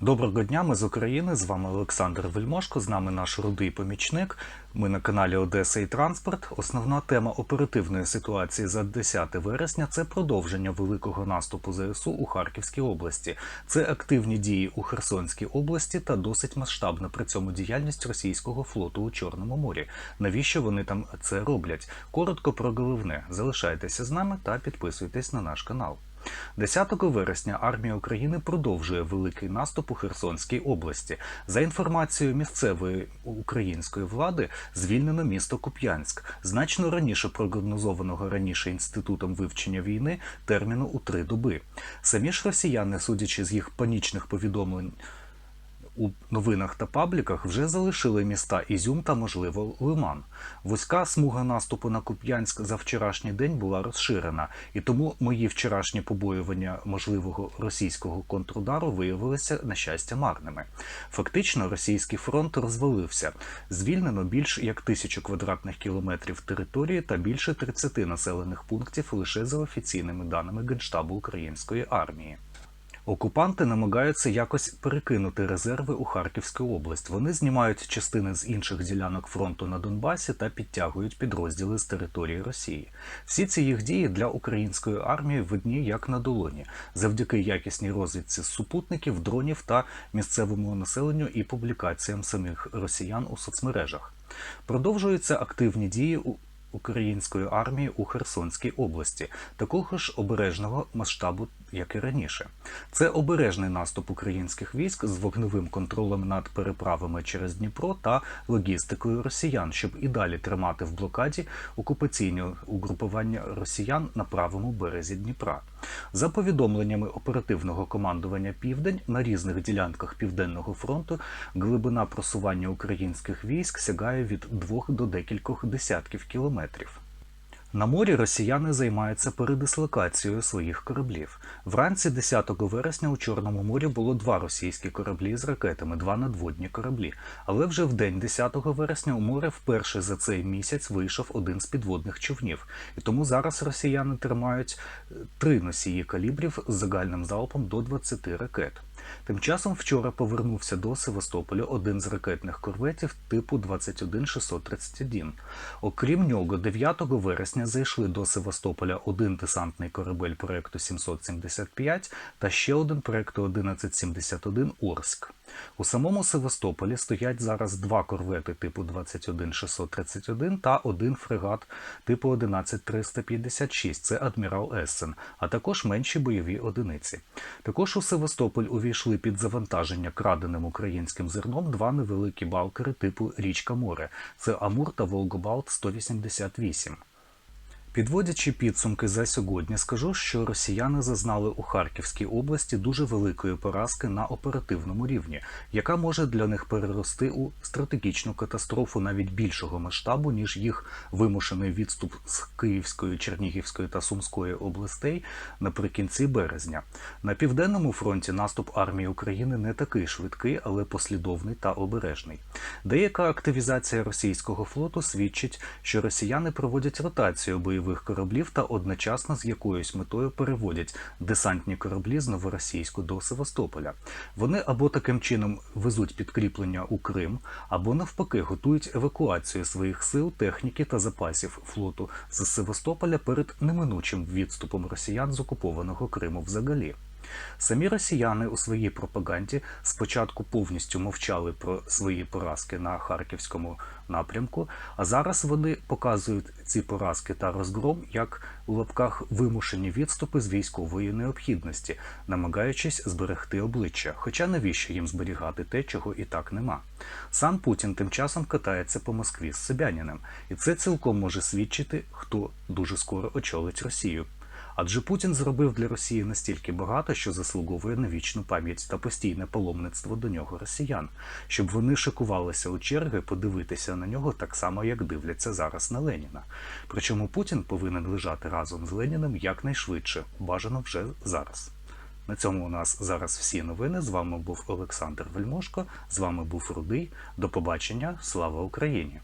Доброго дня, ми з України. З вами Олександр Вельмошко. З нами наш рудий помічник. Ми на каналі Одеса і Транспорт. Основна тема оперативної ситуації за 10 вересня це продовження великого наступу ЗСУ у Харківській області. Це активні дії у Херсонській області та досить масштабна при цьому діяльність російського флоту у Чорному морі. Навіщо вони там це роблять? Коротко про головне. Залишайтеся з нами та підписуйтесь на наш канал. 10 вересня армія України продовжує великий наступ у Херсонській області. За інформацією місцевої української влади, звільнено місто Куп'янськ, значно раніше прогнозованого раніше інститутом вивчення війни терміну у три доби. Самі ж росіяни, судячи з їх панічних повідомлень. У новинах та пабліках вже залишили міста Ізюм та, можливо, Лиман. Вузька смуга наступу на Куп'янськ за вчорашній день була розширена, і тому мої вчорашні побоювання можливого російського контрудару виявилися на щастя марними. Фактично, російський фронт розвалився. Звільнено більш як тисячу квадратних кілометрів території та більше 30 населених пунктів лише за офіційними даними Генштабу української армії. Окупанти намагаються якось перекинути резерви у Харківську область. Вони знімають частини з інших ділянок фронту на Донбасі та підтягують підрозділи з території Росії. Всі ці їх дії для української армії видні як на долоні, завдяки якісній розвідці супутників, дронів та місцевому населенню і публікаціям самих росіян у соцмережах. Продовжуються активні дії у української армії у Херсонській області, такого ж обережного масштабу, як і раніше. Це обережний наступ українських військ з вогневим контролем над переправами через Дніпро та логістикою росіян, щоб і далі тримати в блокаді окупаційні угрупування росіян на правому березі Дніпра. За повідомленнями оперативного командування Південь на різних ділянках Південного фронту глибина просування українських військ сягає від двох до декількох десятків кілометрів метрів. На морі росіяни займаються передислокацією своїх кораблів. Вранці 10 вересня у Чорному морі було два російські кораблі з ракетами, два надводні кораблі. Але вже в день 10 вересня у море вперше за цей місяць вийшов один з підводних човнів. І тому зараз росіяни тримають е, три носії калібрів з загальним залпом до 20 ракет. Тим часом вчора повернувся до Севастополя один з ракетних корветів типу 21631. Окрім нього, 9 вересня зайшли до Севастополя один десантний корабель проекту 775 та ще один проекту 1171 Орск. У самому Севастополі стоять зараз два корвети типу 21631 та один фрегат типу 11356. Це адмірал Ессен, а також менші бойові одиниці. Також у Севастополь увійшли під завантаження краденим українським зерном два невеликі балкери типу Річка Море. Це Амур та Волгобалт 188. Підводячи підсумки за сьогодні, скажу, що росіяни зазнали у Харківській області дуже великої поразки на оперативному рівні, яка може для них перерости у стратегічну катастрофу навіть більшого масштабу, ніж їх вимушений відступ з Київської, Чернігівської та Сумської областей наприкінці березня. На південному фронті наступ армії України не такий швидкий, але послідовний та обережний. Деяка активізація російського флоту свідчить, що росіяни проводять ротацію бойових кораблів та одночасно з якоюсь метою переводять десантні кораблі з Новоросійську до Севастополя. Вони або таким чином везуть підкріплення у Крим, або навпаки готують евакуацію своїх сил, техніки та запасів флоту з Севастополя перед неминучим відступом росіян з окупованого Криму взагалі. Самі росіяни у своїй пропаганді спочатку повністю мовчали про свої поразки на харківському напрямку, а зараз вони показують ці поразки та розгром як у лапках вимушені відступи з військової необхідності, намагаючись зберегти обличчя. Хоча навіщо їм зберігати те, чого і так нема? Сам Путін тим часом катається по Москві з Собяніним, і це цілком може свідчити, хто дуже скоро очолить Росію. Адже Путін зробив для Росії настільки багато, що заслуговує на вічну пам'ять та постійне паломництво до нього росіян, щоб вони шикувалися у черги подивитися на нього так само, як дивляться зараз на Леніна. Причому Путін повинен лежати разом з Леніним якнайшвидше, бажано вже зараз. На цьому у нас зараз всі новини. З вами був Олександр Вельмошко. З вами був Рудий. До побачення. Слава Україні!